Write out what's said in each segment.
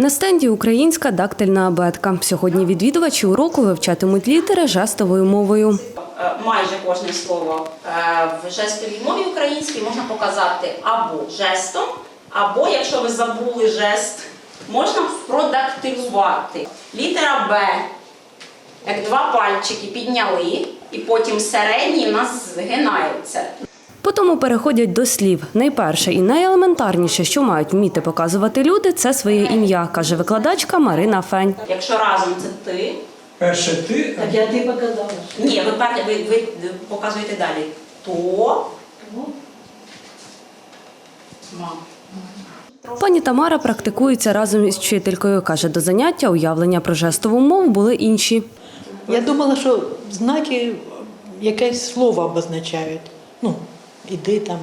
На стенді українська дактильна абетка. Сьогодні відвідувачі уроку вивчатимуть літери жестовою мовою. Е, майже кожне слово е, в жестовій мові українській можна показати або жестом, або, якщо ви забули жест, можна продактилювати. Літера Б, як два пальчики підняли, і потім середній у нас згинається. Потім переходять до слів. Найперше і найелементарніше, що мають вміти показувати люди, це своє ім'я, каже викладачка Марина Фень. Якщо разом це ти, Перше ти, Так я ти показала. ні, ви, ви, ви показуєте далі. То. Пані Тамара практикується разом із вчителькою. Каже, до заняття уявлення про жестову мову були інші. Я думала, що знаки якесь слово обозначають. Ну, іди там.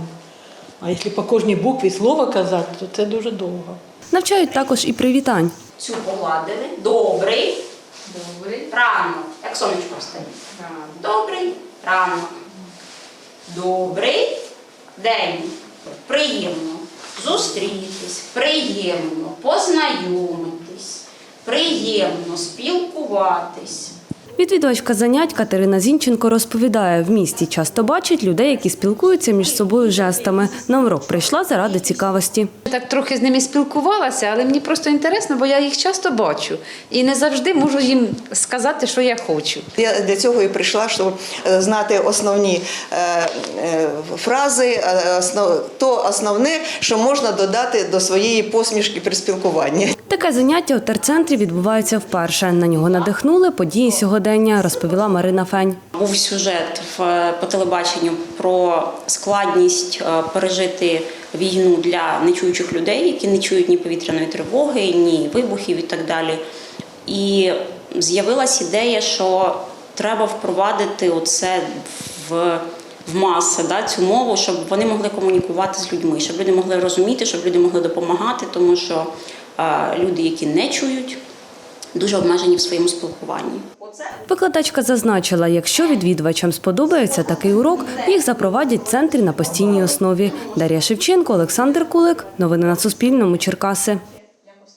А якщо по кожній букві слово казати, то це дуже довго. Навчають також і привітань. Цю погладили. Добрий. Добрий. Ранок. Як сонечко встає. Добрий. Ранок. Добрий день. Приємно зустрітись, приємно познайомитись, приємно спілкуватись. Відвідувачка занять Катерина Зінченко розповідає, в місті часто бачать людей, які спілкуються між собою жестами. На урок прийшла заради цікавості. Так трохи з ними спілкувалася, але мені просто інтересно, бо я їх часто бачу і не завжди можу їм сказати, що я хочу. Я для цього і прийшла, щоб е, знати основні е, е, фрази, основ, то основне, що можна додати до своєї посмішки при спілкуванні. Таке заняття у терцентрі відбувається вперше. На нього надихнули події сьогодення, розповіла Марина Фень. Був сюжет в, по телебаченню про складність е, пережити війну для нечуючих людей, які не чують ні повітряної тривоги, ні вибухів і так далі. І з'явилась ідея, що треба впровадити оце в, в маси, да, цю мову, щоб вони могли комунікувати з людьми, щоб люди могли розуміти, щоб люди могли допомагати, тому що е, люди, які не чують, дуже обмежені в своєму спілкуванні. Викладачка зазначила, якщо відвідувачам сподобається такий урок, їх запровадять в центрі на постійній основі. Дар'я Шевченко, Олександр Кулик. Новини на Суспільному. Черкаси.